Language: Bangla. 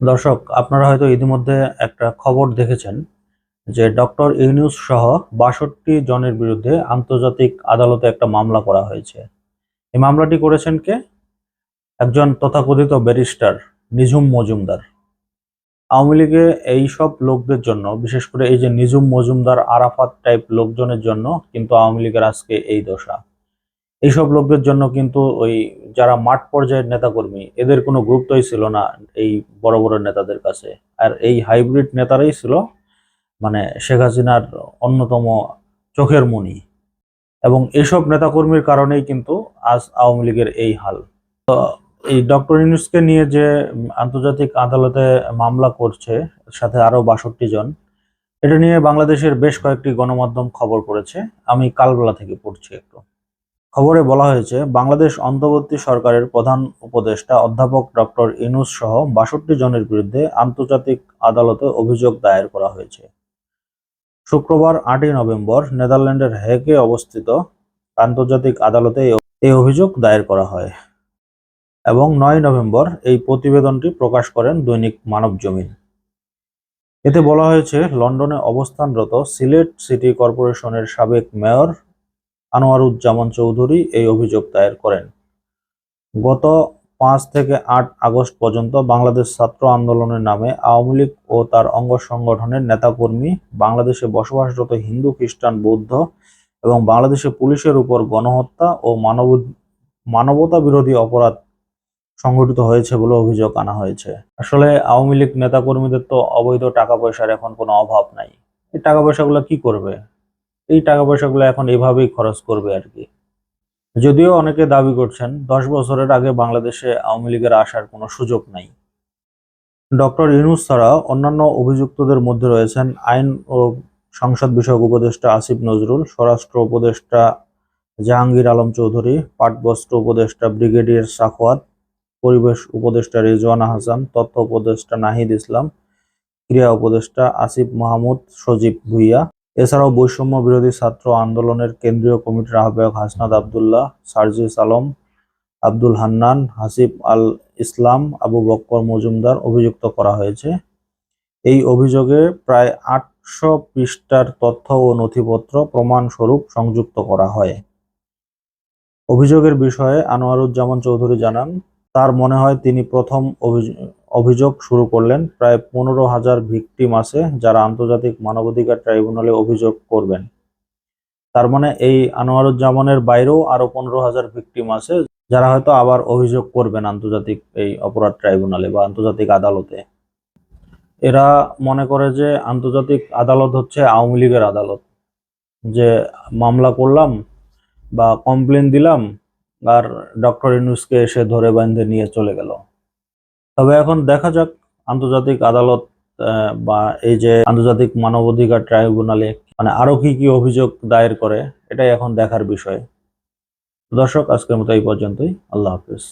দর্শক, আপনারা হয়তো ইতিমধ্যে একটা খবর দেখেছেন যে ডক্টর ইউনুস সহ বাষট্টি জনের বিরুদ্ধে আন্তর্জাতিক আদালতে একটা মামলা করা হয়েছে। এই মামলাটি করেছেন কে? একজন তথাকথিত ব্যারিস্টার নিঝুম মজুমদার। আওয়ামী লীগে এই সব লোকদের জন্য, বিশেষ করে এই যে নিঝুম মজুমদার, আরাফাত টাইপ লোকজনের জন্য কিন্তু আওয়ামী লীগের আজকে এই দশা। এইসব লোকদের জন্য কিন্তু ওই যারা মাঠ পর্যায়ের নেতাকর্মী, এদের কোনো গুরুত্বই ছিল না এই বড় বড় নেতাদের কাছে। আর এই হাইব্রিড নেতারাই ছিল মানে শেখ হাসিনার অন্যতম চোখের মণি এবং এইসব নেতাকর্মীর কারণেই কিন্তু আজ আওয়ামী লীগের এই হাল। তো এই ডক্টর ইউনুসকে নিয়ে যে আন্তর্জাতিক আদালতে মামলা করছে সাথে আরও বাষট্টি জন, এটা নিয়ে বাংলাদেশের বেশ কয়েকটি গণমাধ্যম খবর পড়েছে। আমি কালবেলা থেকে পড়ছি একটু। খবরে বলা হয়েছে, বাংলাদেশ অন্তর্বর্তী সরকারের প্রধান উপদেষ্টা অধ্যাপক ডক্টর ইনুস সহ বাষট্টি জনের বিরুদ্ধে আন্তর্জাতিক আদালতে অভিযোগ দায়ের করা হয়েছে। শুক্রবার আটই নভেম্বর নেদারল্যান্ডের হেগে অবস্থিত আন্তর্জাতিক আদালতে এই- অভিযোগ দায়ের করা হয় এবং নয় নভেম্বর এই প্রতিবেদনটি প্রকাশ করেন দৈনিক মানব জমিন। এতে বলা হয়েছে, লন্ডনে অবস্থানরত সিলেট সিটি কর্পোরেশনের সাবেক মেয়র আনোয়ারুজ্জামান চৌধুরী এই অভিযোগ দায়ের করেন। গত পাঁচ থেকে আট আগস্ট পর্যন্ত বাংলাদেশ ছাত্র আন্দোলনের নামে আওয়ামী লীগ ও তার অঙ্গ সংগঠনের নেতাকর্মী, বাংলাদেশে বসবাসরত হিন্দু, খ্রিস্টান, বৌদ্ধ এবং বাংলাদেশে পুলিশের উপর গণহত্যা ও মানব মানবতা বিরোধী অপরাধ সংঘটিত হয়েছে বলে অভিযোগ আনা হয়েছে। আসলে আওয়ামী লীগ নেতাকর্মীদের তো অবৈধ টাকা পয়সার এখন কোনো অভাব নাই। এই টাকা পয়সাগুলো কি করবে? এই টাকা পয়সাগুলো এখন এভাবেই খরচ করবে আর কি। যদিও অনেকে দাবি করছেন, দশ বছরের আগে বাংলাদেশে আওয়ামী লীগের আসার কোনো সুযোগ নাই। ডক্টর ইউনুস ছাড়া অন্যান্য অভিযুক্তদের মধ্যে রয়েছেন আইন ও সংসদ বিষয়ক উপদেষ্টা আসিফ নজরুল, স্বরাষ্ট্র উপদেষ্টা জাহাঙ্গীর আলম চৌধুরী, পাটবস্ত্র উপদেষ্টা ব্রিগেডিয়ার সাখওয়াত পরিবেশ উপদেষ্টা রিজওয়ানা হাসান, তথ্য উপদেষ্টা নাহিদ ইসলাম ক্রীড়া উপদেষ্টা আসিফ মাহমুদ, সজীব ভুইয়া। এছাড়াও বৈষম্য বিরোধী ছাত্র আন্দোলনের কেন্দ্রীয় কমিটির আহ্বায়ক হাসনাদ আবদুল্লাহ, সার্জিস আলম, আব্দুল হান্নান, হাসিব আল ইসলাম, আবু বক্কর মজুমদার অভিযুক্ত করা হয়েছে। এই অভিযোগে প্রায় আটশো পৃষ্ঠার তথ্য ও নথিপত্র প্রমাণস্বরূপ সংযুক্ত করা হয়। অভিযোগের বিষয়ে আনোয়ারুজ্জামান চৌধুরী জানান, তার মনে হয় তিনি প্রথম অভিযোগ শুরু করলেন প্রায় পনেরো হাজার ভিকটিম আছে যারা আন্তর্জাতিক মানবাধিকার ট্রাইব্যুনালে অভিযোগ করবেন। তার মানে এই আনোয়ারুজ্জামানের বাইরেও আরও পনেরো হাজার ভিকটিম আছে যারা হয়তো আবার অভিযোগ করবেন আন্তর্জাতিক এই অপরাধ ট্রাইব্যুনালে বা আন্তর্জাতিক আদালতে। এরা মনে করে যে আন্তর্জাতিক আদালত হচ্ছে আওয়ামী লীগের আদালত। যে মামলা করলাম বা কমপ্লেন দিলাম আর ডক্টর ইউনুসকে এসে ধরে বাঁধে নিয়ে চলে গেল। তবে এখন দেখা যাক আন্তর্জাতিক আদালত বা এই যে আন্তর্জাতিক মানবাধিকার ট্রাইব্যুনালে মানে আরও কি কি অভিযোগ দায়ের করে, এটাই এখন দেখার বিষয়। দর্শক, আজকের মতো এই পর্যন্তই। আল্লাহ হাফিজ।